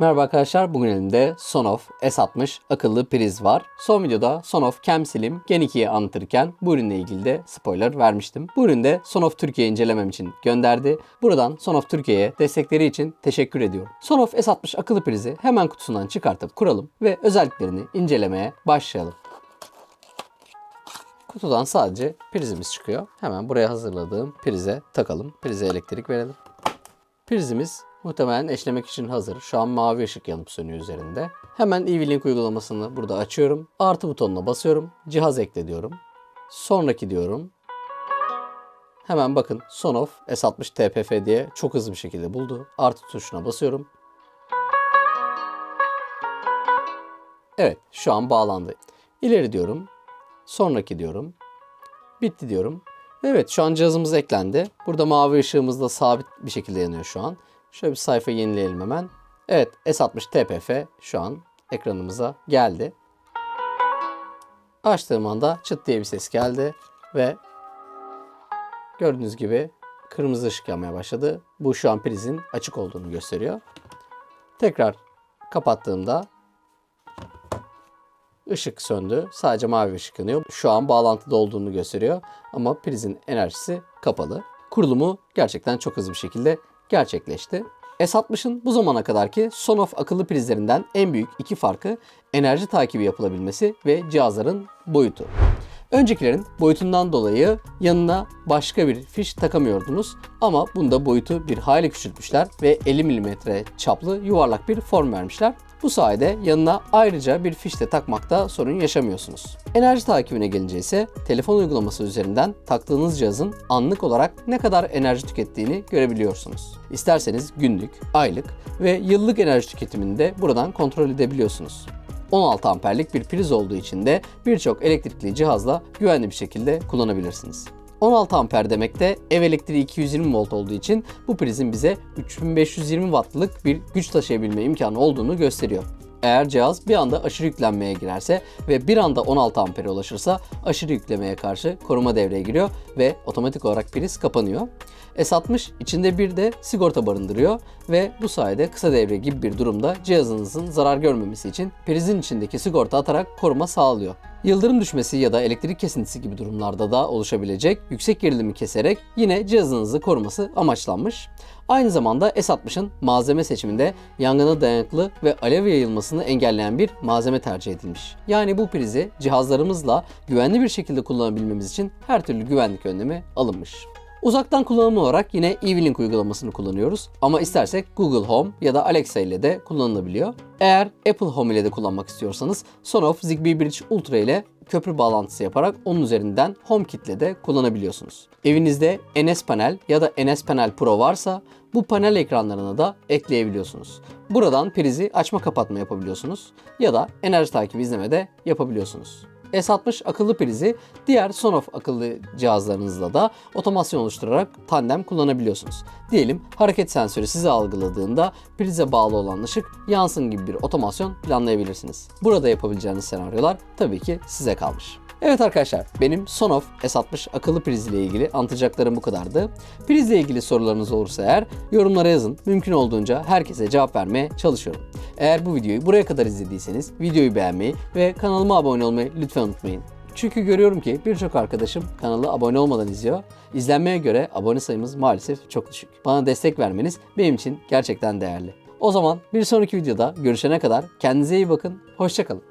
Merhaba arkadaşlar, bugün elimde Sonoff S60 akıllı priz var. Son videoda Sonoff Cam Slim Gen 2'yi anlatırken bu ürünle ilgili de spoiler vermiştim. Bu üründe Sonoff Türkiye incelemem için gönderdi. Buradan Sonoff Türkiye'ye destekleri için teşekkür ediyorum. Sonoff S60 akıllı prizi hemen kutusundan çıkartıp kuralım ve özelliklerini incelemeye başlayalım. Kutudan sadece prizimiz çıkıyor. Hemen buraya hazırladığım prize takalım. Prize elektrik verelim. Prizimiz muhtemelen eşlemek için hazır. Şu an mavi ışık yanıp sönüyor üzerinde. Hemen EV-Link uygulamasını burada açıyorum. Artı butonuna basıyorum. Cihaz ekle diyorum. Sonraki diyorum. Hemen bakın Sonoff S60 TPF diye çok hızlı bir şekilde buldu. Artı tuşuna basıyorum. Evet şu an bağlandı. İleri diyorum. Sonraki diyorum. Bitti diyorum. Evet şu an cihazımız eklendi. Burada mavi ışığımız da sabit bir şekilde yanıyor şu an. Şöyle bir sayfa yenileyelim hemen. Evet S60 TPF şu an ekranımıza geldi. Açtığım anda çıt diye bir ses geldi ve gördüğünüz gibi kırmızı ışık yanmaya başladı. Bu şu an prizin açık olduğunu gösteriyor. Tekrar kapattığımda ışık söndü. Sadece mavi ışık yanıyor. Şu an bağlantıda olduğunu gösteriyor. Ama prizin enerjisi kapalı. Kurulumu gerçekten çok hızlı bir şekilde gerçekleşti. S60'ın bu zamana kadarki Sonoff akıllı prizlerinden en büyük iki farkı enerji takibi yapılabilmesi ve cihazların boyutu. Öncekilerin boyutundan dolayı yanına başka bir fiş takamıyordunuz ama bunda boyutu bir hayli küçültmüşler ve 50 mm çaplı yuvarlak bir form vermişler. Bu sayede yanına ayrıca bir fiş de takmakta sorun yaşamıyorsunuz. Enerji takibine gelince ise telefon uygulaması üzerinden taktığınız cihazın anlık olarak ne kadar enerji tükettiğini görebiliyorsunuz. İsterseniz günlük, aylık ve yıllık enerji tüketimini de buradan kontrol edebiliyorsunuz. 16 amperlik bir priz olduğu için de birçok elektrikli cihazla güvenli bir şekilde kullanabilirsiniz. 16 amper demek de ev elektriği 220 volt olduğu için bu prizin bize 3520 wattlık bir güç taşıyabilme imkanı olduğunu gösteriyor. Eğer cihaz bir anda aşırı yüklenmeye girerse ve bir anda 16 ampere ulaşırsa aşırı yüklemeye karşı koruma devreye giriyor ve otomatik olarak priz kapanıyor. S60 içinde bir de sigorta barındırıyor ve bu sayede kısa devre gibi bir durumda cihazınızın zarar görmemesi için prizin içindeki sigorta atarak koruma sağlıyor. Yıldırım düşmesi ya da elektrik kesintisi gibi durumlarda da oluşabilecek yüksek gerilimi keserek yine cihazınızı koruması amaçlanmış. Aynı zamanda S60'ın malzeme seçiminde yangına dayanıklı ve alev yayılmasını engelleyen bir malzeme tercih edilmiş. Yani bu prizi cihazlarımızla güvenli bir şekilde kullanabilmemiz için her türlü güvenlik önlemi alınmış. Uzaktan kullanım olarak yine EV-Link uygulamasını kullanıyoruz ama istersek Google Home ya da Alexa ile de kullanılabiliyor. Eğer Apple Home ile de kullanmak istiyorsanız Sonoff Zigbee Bridge Ultra ile köprü bağlantısı yaparak onun üzerinden HomeKit ile de kullanabiliyorsunuz. Evinizde NS Panel ya da NS Panel Pro varsa bu panel ekranlarına da ekleyebiliyorsunuz. Buradan prizi açma kapatma yapabiliyorsunuz ya da enerji takibi izleme de yapabiliyorsunuz. S60 akıllı prizi diğer Sonoff akıllı cihazlarınızla da otomasyon oluşturarak tandem kullanabiliyorsunuz. Diyelim hareket sensörü sizi algıladığında prize bağlı olan ışık yansın gibi bir otomasyon planlayabilirsiniz. Burada yapabileceğiniz senaryolar tabii ki size kalmış. Evet arkadaşlar benim Sonoff S60 akıllı priz ile ilgili anlatacaklarım bu kadardı. Prizle ilgili sorularınız olursa eğer yorumlara yazın. Mümkün olduğunca herkese cevap vermeye çalışıyorum. Eğer bu videoyu buraya kadar izlediyseniz videoyu beğenmeyi ve kanalıma abone olmayı lütfen unutmayın. Çünkü görüyorum ki birçok arkadaşım kanala abone olmadan izliyor. İzlenmeye göre abone sayımız maalesef çok düşük. Bana destek vermeniz benim için gerçekten değerli. O zaman bir sonraki videoda görüşene kadar kendinize iyi bakın. Hoşçakalın.